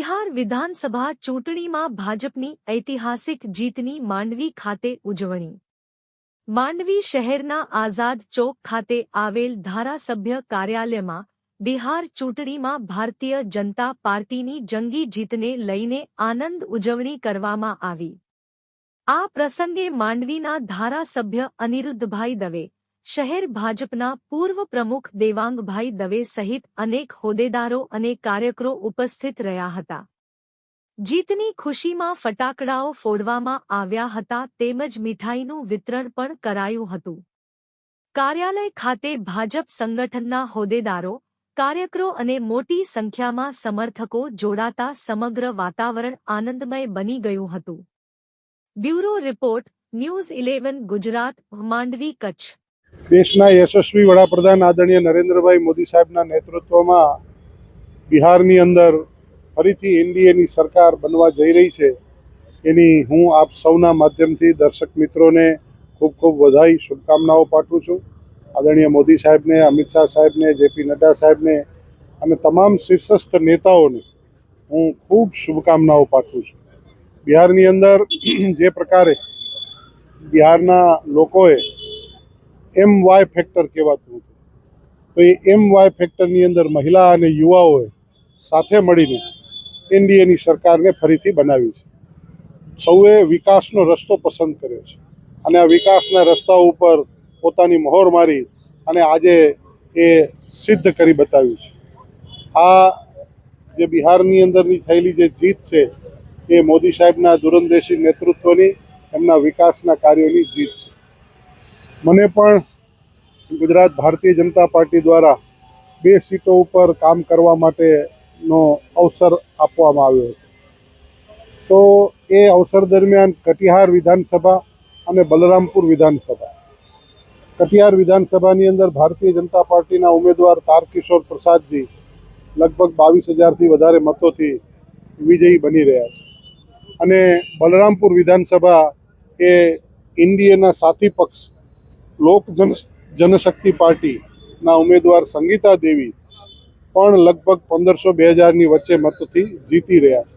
બિહાર વિધાનસભા ચૂંટણીમાં ભાજપની ઐતિહાસિક જીતની માંડવી ખાતે ઉજવણી. માંડવી શહેરના આઝાદ ચોક ખાતે આવેલ ધારાસભ્ય કાર્યાલયમાં બિહાર ચૂંટણીમાં ભારતીય જનતા પાર્ટીની જંગી જીતને લઈને આનંદ ઉજવણી કરવામાં આવી. આ પ્રસંગે માંડવીના ધારાસભ્ય અનિરુદ્ધભાઈ દવે શહેર ભાજપના પૂર્વ પ્રમુખ દેવાંગભાઈ દવે સહિત અનેક હોદ્દેદારો અને કાર્યકરો ઉપસ્થિત રહ્યા હતા. જીતની ખુશીમાં ફટાકડાઓ ફોડવામાં આવ્યા હતા તેમજ મીઠાઈનું વિતરણ પણ કરાયું હતું. કાર્યાલય ખાતે ભાજપ સંગઠનના હોદ્દેદારો, કાર્યકરો અને મોટી સંખ્યામાં સમર્થકો જોડાતા સમગ્ર વાતાવરણ આનંદમય બની ગયું હતું. Bureau report, news eleven Gujarat, Mandvi Kutch. દેશના યશસ્વી વડાપ્રધાન આદરણીય નરેન્દ્રભાઈ મોદી સાહેબના નેતૃત્વમાં બિહારની અંદર ફરીથી એનડીએની સરકાર બનવા જઈ રહી છે. એની હું આપ સૌના માધ્યમથી દર્શક મિત્રોને ખૂબ ખૂબ વધાઈ શુભકામનાઓ પાઠવું છું. આદરણીય મોદી સાહેબને, અમિત શાહ સાહેબને, જેપી નડ્ડા સાહેબને અને તમામ શીર્ષસ્થ નેતાઓને હું ખૂબ શુભકામનાઓ પાઠવું છું. બિહારની અંદર જે પ્રકારે બિહારના લોકોએ એમ વાય ફેક્ટર કહેવાતું હતું. તો એ એમ વાય ફેક્ટરની અંદર મહિલા અને યુવાઓએ સાથે મળીને એનડીએની સરકારને ફરીથી બનાવી છે. સૌએ વિકાસનો રસ્તો પસંદ કર્યો છે. અને આ વિકાસના રસ્તા ઉપર પોતાની મહોર મારી અને આજે એ સિદ્ધ કરી બતાવ્યું છે. આ જે બિહારની અંદરની થયેલી જે જીત છે, એ મોદી સાહેબના દૂરંદેશી નેતૃત્વની, એમના વિકાસના કાર્યોની જીત છે. મને પણ ગુજરાત ભારતીય જનતા પાર્ટી દ્વારા બે સીટો ઉપર કામ કરવા માટેનો અવસર આપવામાં આવ્યો હતો. તો એ અવસર દરમિયાન કટિહાર વિધાનસભા અને બલરામપુર વિધાનસભા. કટિહાર વિધાનસભાની અંદર ભારતીય જનતા પાર્ટીના ઉમેદવાર તારકિશોર પ્રસાદજી લગભગ બાવીસ હજારથી વધારે મતોથી વિજયી બની રહ્યા છે. અને બલરામપુર વિધાનસભા એ ઇન્ડિયાના સાથી પક્ષ લોક જન જનશક્તિ પાર્ટીના ઉમેદવાર સંગીતા દેવી પણ લગભગ પંદરસો બે હજારની વચ્ચે મતથી જીતી રહ્યા છે.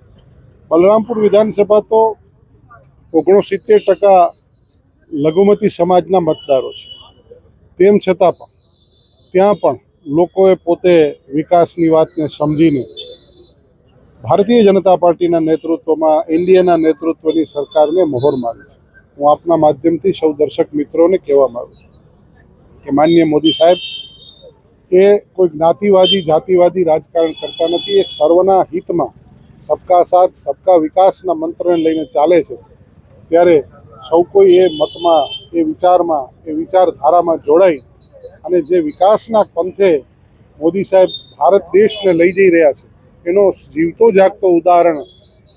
બલરામપુર વિધાનસભા તો ઓગણસિત્તેર ટકા લઘુમતી સમાજના મતદારો છે. તેમ છતાં પણ, ત્યાં પણ લોકોએ પોતે વિકાસની વાતને સમજીને ભારતીય જનતા પાર્ટીના નેતૃત્વમાં ઇન્ડિયાના નેતૃત્વની સરકારને મોહર મારી છે. હું આપના માધ્યમથી સૌ દર્શક મિત્રોને કહેવા માગું કે માન્ય મોદી સાહેબ, એ કોઈ જ્ઞાતિવાદી, જાતિવાદી રાજકારણ કરતા નથી, એ સર્વના હિતમાં સબકા સાથ, સબકા વિકાસના મંત્રને લઈને ચાલે છે. ત્યારે સૌ કોઈ એ મતમાં, એ વિચારમાં, એ વિચારધારામાં જોડાઈ અને જે વિકાસના પંથે મોદી સાહેબ ભારત દેશને લઈ જઈ રહ્યા છે, એનો જીવતો જાગતો ઉદાહરણ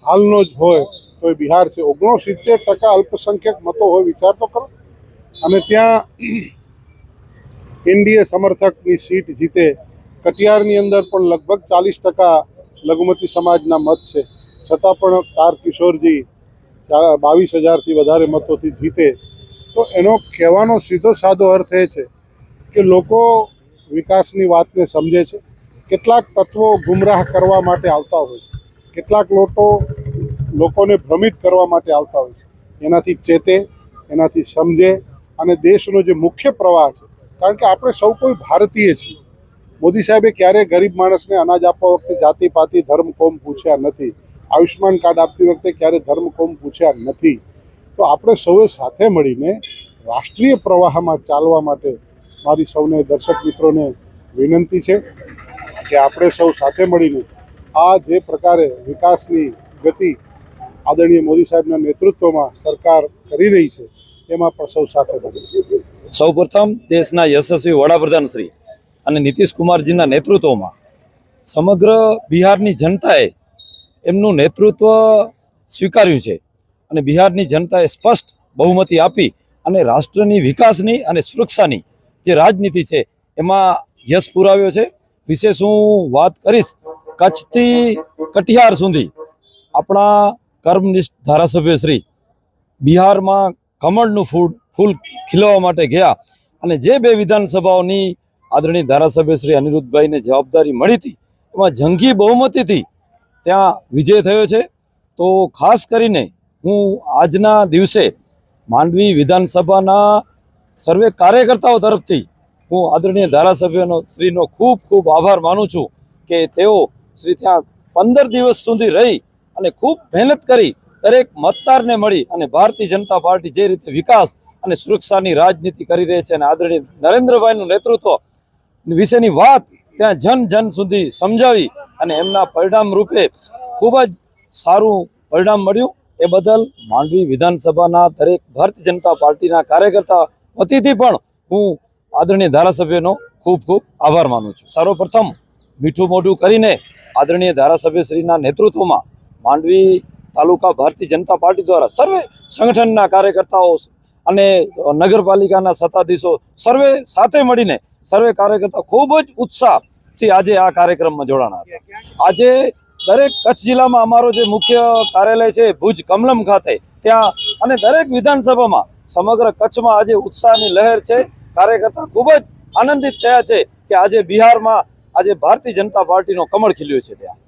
હાલનો જ હોય તો એ બિહાર છે. ઓગણસિત્તેર ટકા અલ્પસંખ્યક મતો હોય, વિચાર તો કરો. અને ત્યાં એનડીએ સમર્થકની સીટ જીતે. કટિયારની અંદર પણ લગભગ ચાલીસ ટકા લઘુમતી સમાજના મત છે. છતાં પણ તાર કિશોરજી બાવીસ હજારથી વધારે મતોથી જીતે. તો એનો કહેવાનો સીધો સાદો અર્થ એ છે કે લોકો વિકાસની વાતને સમજે છે. કેટલાક તત્વો ગુમરાહ કરવા માટે આવતા હોય છે. કેટલાક લોકો લોકોને ભ્રમિત કરવા માટે આવતા હોય છે. એનાથી ચેતે, એનાથી સમજે અને દેશનો જે મુખ્ય પ્રવાહ છે, કારણ કે આપણે સૌ કોઈ ભારતીય છીએ. મોદી સાહેબે ક્યારેય ગરીબ માણસને અનાજ આપવા વખતે જાતિ, પાતિ, ધર્મ, કોમ પૂછ્યા નથી. આયુષ્માન કાર્ડ આપતી વખતે ક્યારે ધર્મ, કોમ પૂછ્યા નથી. તો આપણે સૌએ સાથે મળીને રાષ્ટ્રીય પ્રવાહમાં ચાલવા માટે મારી સૌને દર્શક મિત્રોને વિનંતી છે કે આપણે સૌ સાથે મળીને આ જે પ્રકારે વિકાસની ગતિ આદરણીય મોદી સાહેબના નેતૃત્વમાં સરકાર કરી રહી છે, એમાં પણ સૌ સાથે મળીએ સૌપ્રથમ દેશના યશસ્વી વડાપ્રધાન શ્રી અને નીતિશ કુમારજીના નેતૃત્વમાં સમગ્ર બિહારની જનતાએ એમનું નેતૃત્વ સ્વીકાર્યું છે અને બિહારની જનતાએ સ્પષ્ટ બહુમતી આપી અને રાષ્ટ્રની વિકાસની અને સુરક્ષાની જે રાજનીતિ છે એમાં યશ પુરાવ્યો છે. વિશેષ હું વાત કરીશ કચ્છથી કટિહાર સુધી. આપણા કર્મનિષ્ઠ ધારાસભ્ય શ્રી બિહારમાં કમળનું ફૂડ, ફૂલ ખીલવા માટે ગયા અને જે બે વિધાનસભાઓની આદરણીય ધારાસભ્ય શ્રી અનિરુદ્ધભાઈને જવાબદારી મળી હતી, એમાં જંગી બહુમતીથી ત્યાં વિજય થયો છે. તો ખાસ કરીને હું આજના દિવસે માંડવી વિધાનસભાના સર્વે કાર્યકર્તાઓ તરફથી હું આદરણીય ધારાસભ્યનો, શ્રીનો ખૂબ ખૂબ આભાર માનું છું કે તેઓ શ્રી ત્યાં પંદર દિવસ સુધી રહી અને ખૂબ મહેનત કરી દરેક મતદારને મળી અને ભારતીય જનતા પાર્ટી જે રીતે વિકાસ અને સુરક્ષાની રાજનીતિ કરી રહી છે અને આદરણીય નરેન્દ્રભાઈનું નેતૃત્વ વિશેની વાત ત્યાં જન જન સુધી સમજાવી અને એમના પરિણામ રૂપે ખૂબ જ સારું પરિણામ મળ્યું. એ બદલ માંડવી વિધાનસભાના દરેક ભારતીય જનતા પાર્ટીના કાર્યકર્તા વતીથી પણ હું આદરણીય ધારાસભ્યનો ખૂબ ખૂબ આભાર માનું છું. સર્વપ્રથમ મીઠું મોઢું કરીને આદરણીય ધારાસભ્યશ્રીના નેતૃત્વમાં માંડવી તાલુકા ભારતીય જનતા પાર્ટી દ્વારા સર્વે સંગઠનના કાર્યકર્તાઓ અને નગરપાલિકાના સત્તાધીશો સર્વે સાથે મળીને સર્વે કાર્યકર્તા ખૂબ જ ઉત્સાહથી આજે આ કાર્યક્રમમાં જોડાણા હતા. આજે દરેક કચ્છ જિલ્લામાં અમારો જે મુખ્ય કાર્યાલય છે, ભુજ કમલમ ખાતે, ત્યાં અને દરેક વિધાનસભામાં સમગ્ર કચ્છમાં આજે ઉત્સાહની લહેર છે. કાર્યકર્તા ખૂબ જ આનંદિત થયા છે કે આજે બિહારમાં આજે ભારતીય જનતા પાર્ટીનો કમળ ખીલ્યો છે ત્યાં.